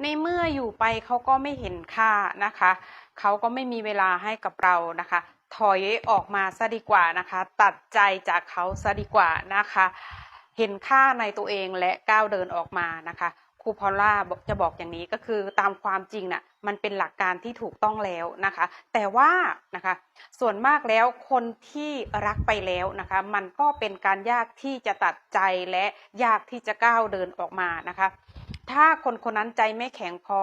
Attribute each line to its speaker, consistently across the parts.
Speaker 1: ในเมื่ออยู่ไปเขาก็ไม่เห็นค่านะคะ เขาก็ไม่มีเวลาให้กับเรานะคะ ถอยออกมาซะดีกว่านะคะ ตัดใจจากเขาซะดีกว่านะคะ เห็นค่าในตัวเองและก้าวเดินออกมานะคะครูพอลล่าจะบอกอย่างนี้ก็คือตามความจริงน่ะมันเป็นหลักการที่ถูกต้องแล้วนะคะ แต่ว่านะคะส่วนมากแล้วคนที่รักไปแล้วนะคะ มันก็เป็นการยากที่จะตัดใจและยากที่จะก้าวเดินออกมานะคะ ถ้าคนคนนั้นใจไม่แข็งพอ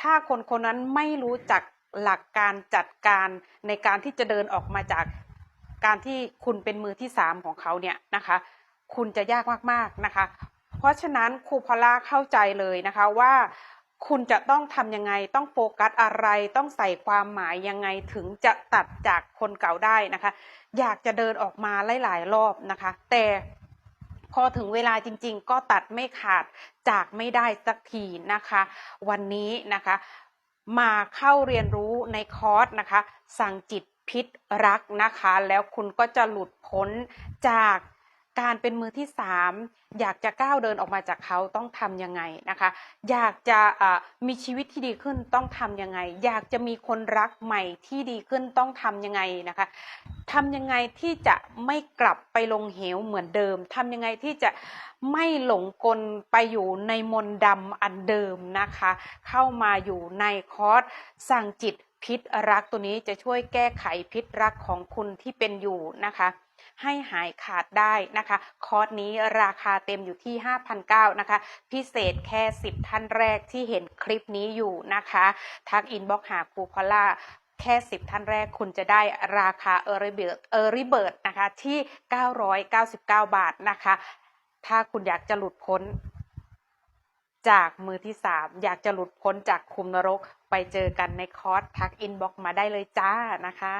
Speaker 1: ถ้าคนคนนั้นไม่รู้จักหลักการจัดการในการที่จะเดินออกมาจากการที่คุณเป็นมือที่สามของเขาเนี่ยนะคะ คุณจะยากมากๆนะคะ เพราะฉะนั้นครูพอล่าเข้าใจเลยนะคะว่าคุณจะต้องทำยังไงต้องโฟกัสอะไรต้องใส่ความหมายยังไงถึงจะตัดจากคนเก่าได้นะคะ อยากจะเดินออกมาหลายๆรอบนะคะ แต่ พอถึงเวลาจริง ๆ ก็ตัดไม่ขาดจากไม่ได้สักทีนะคะ วันนี้นะคะ มาเข้าเรียนรู้ในคอร์สนะคะ สั่งจิตพิษรักนะคะ แล้วคุณก็จะหลุดพ้นจากการเป็นมือที่สามอยากจะก้าวเดินออกมาจากเขาต้องทำยังไงนะคะ อยากจะอ่ามีชีวิตที่ดีขึ้นต้องทำยังไง อยากจะมีคนรักใหม่ที่ดีขึ้นต้องทำยังไงนะคะ ทำยังไงที่จะไม่กลับไปลงเหวเหมือนเดิมทำยังไงที่จะไม่หลงกลไปอยู่ในมนต์ดำอันเดิมนะคะ เข้ามาอยู่ในคอร์สสั่งจิตพิษรักตัวนี้จะช่วยแก้ไขพิษรักของคุณที่เป็นอยู่นะคะให้หายขาดได้นะคะ คอร์สนี้ราคาเต็มอยู่ที่5,900นะคะ พิเศษแค่ 10 ท่านแรกที่เห็นคลิปนี้อยู่นะคะ ทักอินบ็อกหาครูพอลล่า แค่ 10 ท่านแรกคุณจะได้ราคาเออริเบิร์ดเออริเบิร์ตนะคะที่ 999 บาทนะคะ ถ้าคุณอยากจะหลุดพ้นจากมือที่ 3 อยากจะหลุดพ้นจากคุมนรก ไปเจอกันในคอร์สทักอินบ็อกมาได้เลยจ้านะคะ